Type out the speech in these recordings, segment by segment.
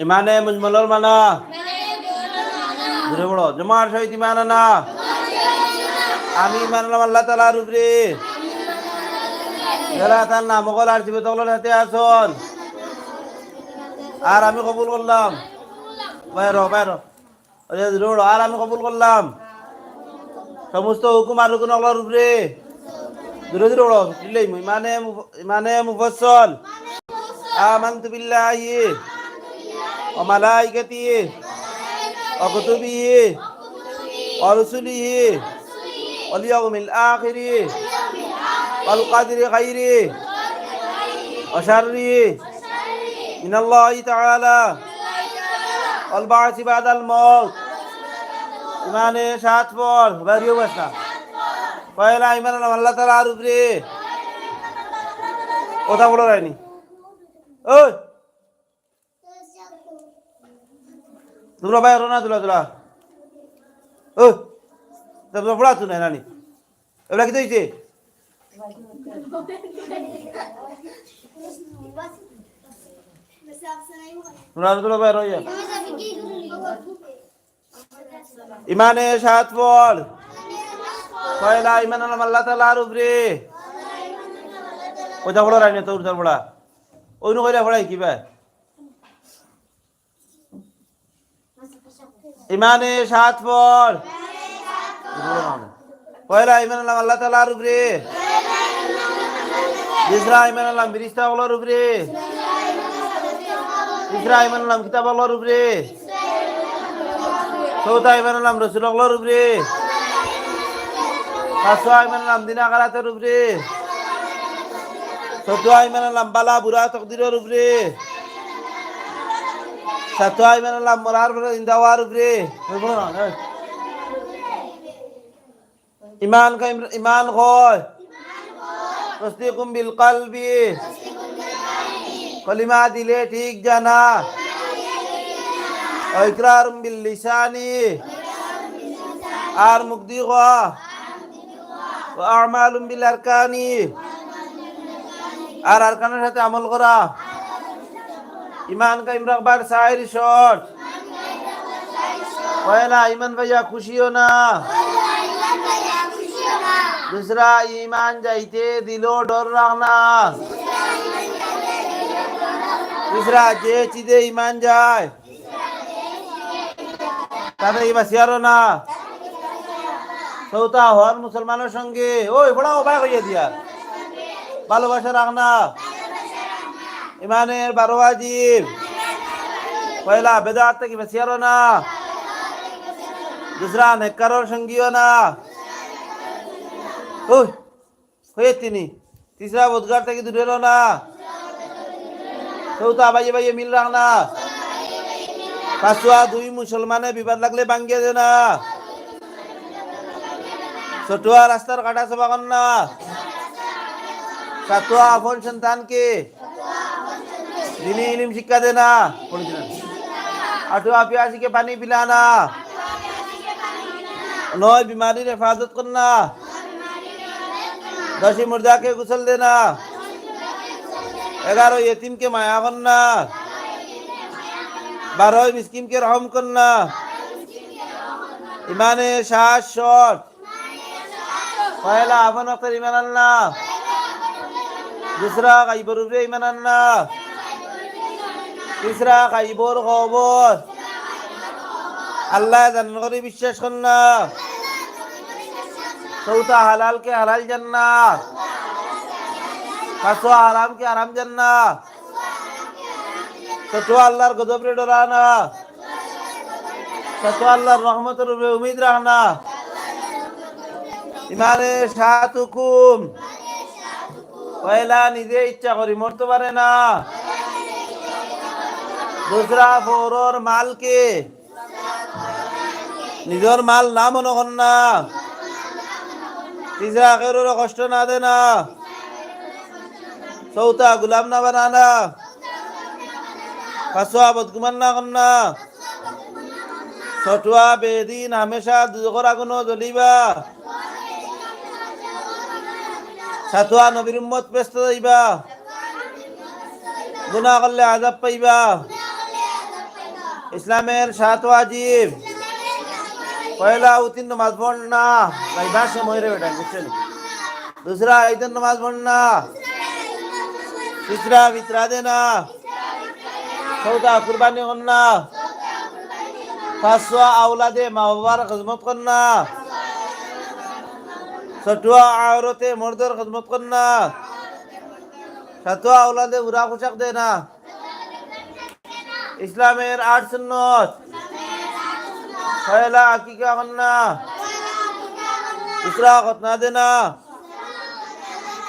ইমানে মুজমলর মানা দূরে বড় জমার সহিত ইমান আনা আমি ইমান আল্লাহ তালার উপরে যারা তার নাম সকল আর জীবিত হাতে আসন আর আমি কবুল করলাম বাইর বাইর আর আমি কবুল করলাম সমস্ত হুকুম আর হুকুম সকলের উপরে দূরে দূরে বড় ইমানে ইমানে মুফসল آمنت بالله وملائكته وكتبه ورسله واليوم الآخر والقدر خيره وشره من الله تعالى والبعث بعد الموت ইমানে সাত পর বাড়িও বাসা পয়লা ইমান আল্লাহ তালা আর উপরে কথা বলো রায়নি ওই তোমরা বাইর না, তোলা তোলা। ও তোমরা পড়া তো নাই নানি? এগুলা কি হয়েছে তোমরা তোলা বাইর হইয়া। ইমানে সাত ফল পয়লা ইমান আল্লাহ তালার উপরে ওইটা বড় রাইনি তোর বড়া ওই নকইরা পড়াই কিবা ইমানে সাত ফল পয়লা ইমান আল্লাহ আল্লাহ তালার উপরে। ইসরা ইমান আল্লাহ বিরিস্তা বলার উপরে। ইসরা ইমান আল্লাহ কিতাব বলার উপরে। চৌথা ইমান আল্লাহ রসুল বলার উপরে। পাঁচশো ইমান আল্লাহ দিনা উপরে। চতুয়া ইমান আল্লাহ বালা বুড়া তকদিরের উপরে সাতোয়া ইমান আল্লাহ মরার পরে ইন্দাওয়ার উপরে ইমান কয়। তসদিকুম বিল কলবি। কলিমা দিলে ঠিক জানা। ইকরারুম বিল লিসানি আর মুক্তি কয়া আমালুম বিল আরকানি আর আরকানের সাথে আমল করা ইমান কাইম রাখবার সাইর শট পয়লা ইমান ভাইয়া খুশিও না दूसरा ईमान जाइते दिलो डर रखना तीसरा যে চিদে ইমান যায় তাতে ইমা শিয়ারো না চৌথা হন মুসলমানের সঙ্গে ওই বড়া অবাক হইয়া দিয়া ভালোবাসা রাখনা ইমানের বারো আজিব পয়লা বেদাত থেকে বেশিয়ারো না। দুসরা নেকারোর সঙ্গীও না। হয়ে তিনি। তিসরা বোধগার থেকে দূরে না। চৌথা বাইয়ে বাইয়ে মিল রাখ না। পাঁচুয়া দুই মুসলমানে বিবাদ লাগলে ভাঙ্গিয়ে দে না। ছোটুয়া রাস্তার কাটা সভা না। সাতুয়া আপন সন্তানকে দিনী ইলিম শিক্ষা দে না। পড়েছিলেন। আটুয়া পিয়াসিকে পানি পিলানা নয় বিমারির হেফাজত কর না। দশই মুর্দাকে গুসল দেনা এগারো ইয়তিমকে মায়া করনা বারোই মিসকিমকে রহম করনা ইমানে শ্বাস শট। পয়লা আফন অক্তর ইমান আল্লাহ দুসরা গাইবর ইমান আন্না তিসরা গাইবর খবর। আল্লাহ জান করে বিশ্বাস কর না। চৌথা হালালকে হালাল জান না পাঁচোয়া হারামকে হারাম জান না ছটোয়া আল্লাহর গজবরে ডরা না। ছটোয়া আল্লাহর রহমতের উপরে উমিদ রাখনা ইমানে সাত হুকুম পয়লা নিজে ইচ্ছা করি, মরতে পারে না। দুসরা ফোরর মালকে নিজের মাল না মনে কর না। তিসরা আখের কষ্ট না দে না। চৌথা গুলাম না বানানা পাঁচোয়া বদগুমান না কর না। ছটুয়া বেদিন হামেশা দুজকর আগুনো জ্বলিবা। সাতুয়া নবীর উম্মত ব্যস্ত যাইবা গুনাহ করলে আজাব পাইবা। ইসলামের সাত ওয়াজিব পয়লা উত্তীর্ণ নামাজ পড়না পাইবার সময় রে বেটা, বুঝছেন? দুসরা ঈদের নামাজ পড়না তিসরা বিতরা দেনা চৌথা কুরবানি করনা পাঁচশো আওলাদে মা বাবার খজমত করনা সটুয়া আওরতে মর্দর খদমত কর না সতুয়া ওলাদে বুড়া পোশাক দে না ইসলামের আট সুন্নত পয়লা আকিকা खतना देना।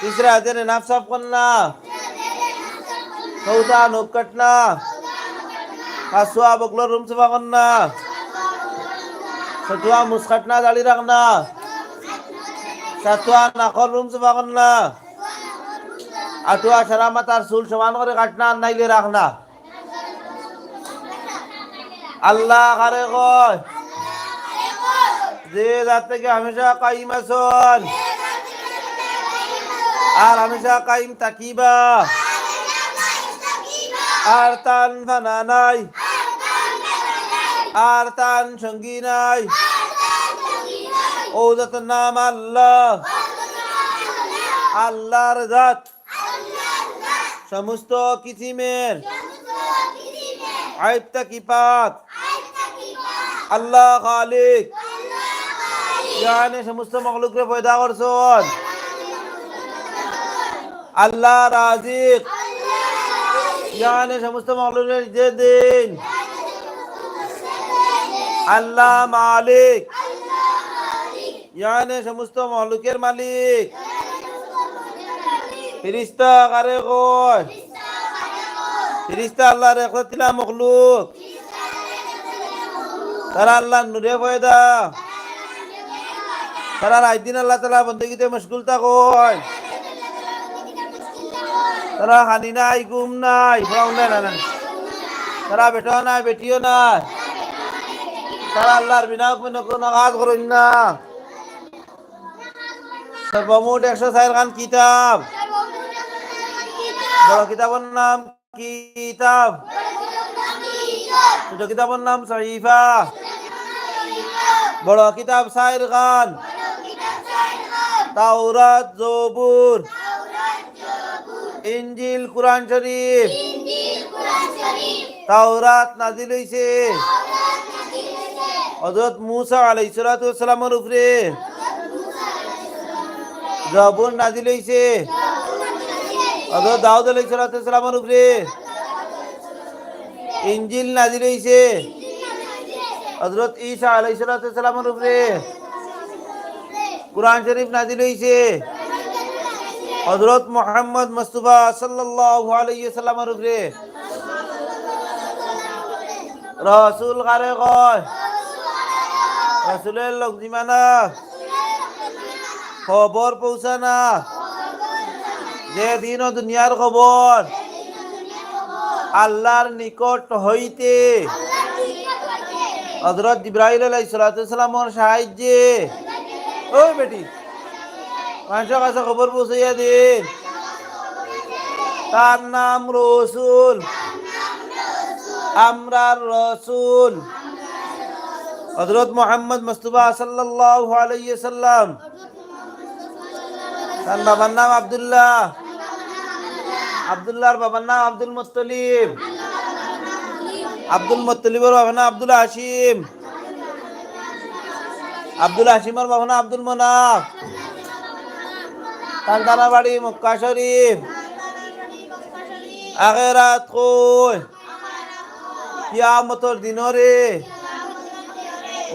तीसरा दिन नाफ साफ़ करना। चौथा नोब कटना। पांचवा बगलो रूम सफ़ा करना। छठवा मुस्कटना दाढ़ी रखना। সাতুয়া নাখর রুম আটুয়া সারা চুল সমান করে নাইলে আল্লাহ কারে কয়? যে যার থেকে হামেশা কাইম আসন আর হামেশা কাইম তাকিবা আর তান ভানা নাই। আর তান সঙ্গী নাই। ও নাম আল্লাহ। আল্লাহর জাত। সমস্ত কিসিমের। আয়ত্তা কিপাত আল্লাহ খালিক। ইয়ানে সমস্ত মখলুকরে পয়দা করছন। আল্লাহ রাজিক। ইয়ানে সমস্ত মখলুকের যে দিন। আল্লাহ মালিক। ইয়ানে সমস্ত মখলুকের মালিক। ফিরিস্তা কারে কয়? ফিরিস্তা আল্লাহর একলা মখলুক। তারা আল্লাহ নুরে পয়দা। তারা রাইদিন আল্লাহ তালা বন্দগিতে মুশকুল থাকয় তারা হানি নাই, গুম নাই ফ্রাউন নাই, না তারা বেটাও নাই, বেটিও নাই। তারা আল্লাহর বিনা কোনো কাজ করেন না। সর্বমোট একশো চার খান কিতাব? বড় কিতাবের নাম কিতাব? ছোট কিতাবের নাম সহিফা বড় কিতাব সাইর খান তাওরাত জবুর। ইঞ্জিল কুরআন শরীফ। তাওরাত নাজিল হইছে। হযরত মূসা আলাইহিস ওয়াসসালামের উপরে। জবুর নাজিল হইছে দাউদ সালাতু ওয়াসসালামের উপরে ইঞ্জিল নাজিল হইছে হযরত ঈসা আলাইহিস উপরে কুরআন শরীফ নাজিল হইছে হযরত মুহাম্মদ মুস্তাফা সাল্লাল্লাহু আলাইহি সাল্লামের উপরে রাসূল কারে কয়। রাসূলের লোক জিমানা। খবর পৌঁছানা। যে দিন ও দুনিয়ার খবর। আল্লাহর নিকট হইতে। হযরত ইব্রাহিম আলাইহিস সালামের সাহায্যে। ওই বেটি মানুষের কাছে খবর পৌঁছাইয়া দিন। তার নাম রসুল। আমরার রসুল। হজরত মোহাম্মদ মুস্তফা সাল্লাল্লাহু আলাইহি সাল্লাম তার বাবার নাম আব্দুল্লাহ। আব্দুল্লাহর বাবার নাম আব্দুল মুত্তলিব। আব্দুল মুত্তলিবের বাবার নাম আব্দুল হাসিম আব্দুল হাসিমের বাবার নাম আব্দুল মনাফ। কান্দানা বাড়ি মক্কা শরীফ। আখেরাত কই? কিয়ামতর দিনরে।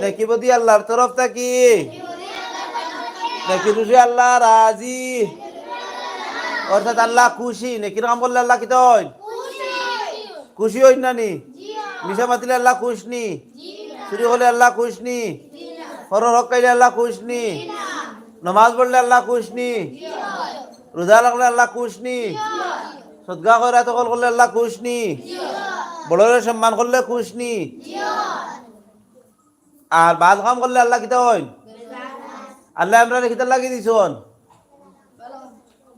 দেখিব দি আল্লাহর তরফ থাকি। দেখি রুজি আল্লাহ রাজি? অর্থাৎ আল্লাহ খুশি। নাকি রকম বললে আল্লাহ কিত খুশি হইন না নি? মিশা মাতিলে আল্লাহ খুশ নি? চুরি হলে আল্লাহ খুশ নি? হর হক কাইলে আল্লাহ খুশ নি? নমাজ পড়লে আল্লাহ খুশ নি? রোজা লাগলে আল্লাহ খুশ নি? সদগা করে তকল করলে আল্লাহ খুশ নি? বড়রে সম্মান করলে খুশ নি? আর বাদ কাম করলে আল্লাহ কিতা হইন আল্লাহ আমরা কিতা লাগি দিছন।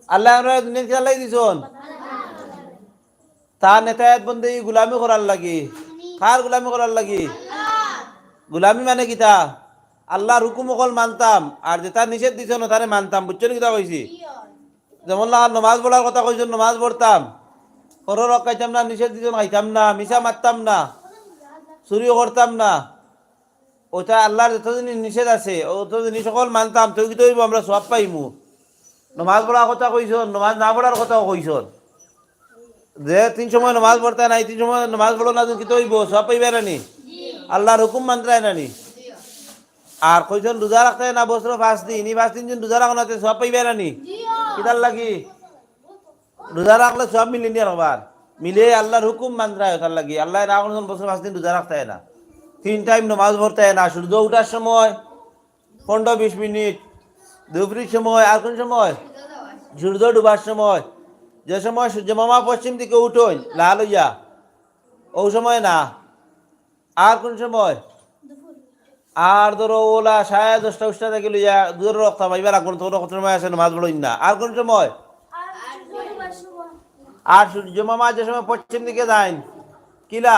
আল্লাহ আমরা দুনিয়া কিতা লাগি দিছন। তার নেতায়াত বন্ধে গুলামি করার লাগি। কার গুলামি করার লাগি? গুলামি মানে কিতা আল্লাহর হুকুম অকল মানতাম, আর যেটা নিষেধ দিছ না তারে মানতাম বুঝছ কিতা কইছি? যেমন লাগা নমাজ পড়ার কথা কইছো নমাজ পড়তাম। করো রকাইতাম না, নিষেধ দিছ খাইতাম না মিশা মারতাম না, চুরিও করতাম না। ওটা আল্লাহর যত জিনিস নিষেধ আছে অত জিনিস সকল মানতাম, তুই কি তৈব? আমরা সব পাইমু। নমাজ পড়ার কথা কইছ নমাজ না পড়ার কথাও কইছ যে তিন সময় নমাজ পড়তে নাই, তিন সময় নমাজ পড়ো না কি তৈব? সব পাইবে নানি আল্লাহর হুকুম মানতে নানি আর কইজন রোজা রাখতে না, বছর পাঁচ দিন, এই পাঁচ দিন রোজা রাখো না সব পাইবে নানি কিতার লাগি? রোজা রাখলে সব মিলে নিয়ে রাখবার মিলে আল্লাহর হুকুম মানতে হয় তার লাগি। আল্লাহ না বছর পাঁচ দিন রোজা রাখতে না। তিন টাইম নমাজ পড়তে না সূর্য উঠার সময়, পনেরো বিশ মিনিট, দুপুরের সময়, আর কোন সময়? সূর্য ডুবার সময়। যে সময় সূর্য মামা পশ্চিম দিকে উঠোন লাল হইয়া, ও সময় না। আর কোন সময়? আর ধরো ওলা সাড়ে দশটা, উষ্টা থেকে লইয়া দূরে রক্ত পাইবার কোন তোর কত সময় আছে মাছ বড়ই না। আর কোন সময়? আর সূর্য মামা যে সময় পশ্চিম দিকে যাইন, কিলা?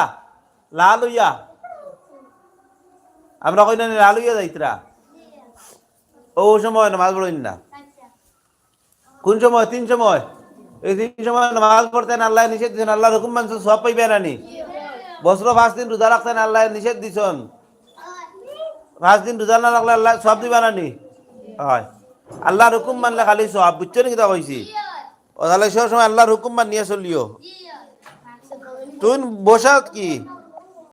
লাল হইয়া আমরা কই না লাল হইয়া যাইতরা? ও সময় নামাজ পড়ইন না। কোন সময়? তিন সময়? এই তিন সময় নামাজ পড়তেন, আল্লাহ নিষেধ দিছেন আল্লাহর হুকুম মানছেন, সব পাইবে নানি বছর পাঁচ দিন রোজা রাখতেন আল্লাহ নিষেধ দিছেন। পাঁচ দিন রোজা না রাখলে আল্লাহ সব দিবা নানি হয়। আল্লাহর হুকুম মানলে খালি সব, বুঝছ নি কিতা কইছি? ও তাহলে সব সময় আল্লাহর হুকুম মানিয়ে চলিও। তুই বসাত কি?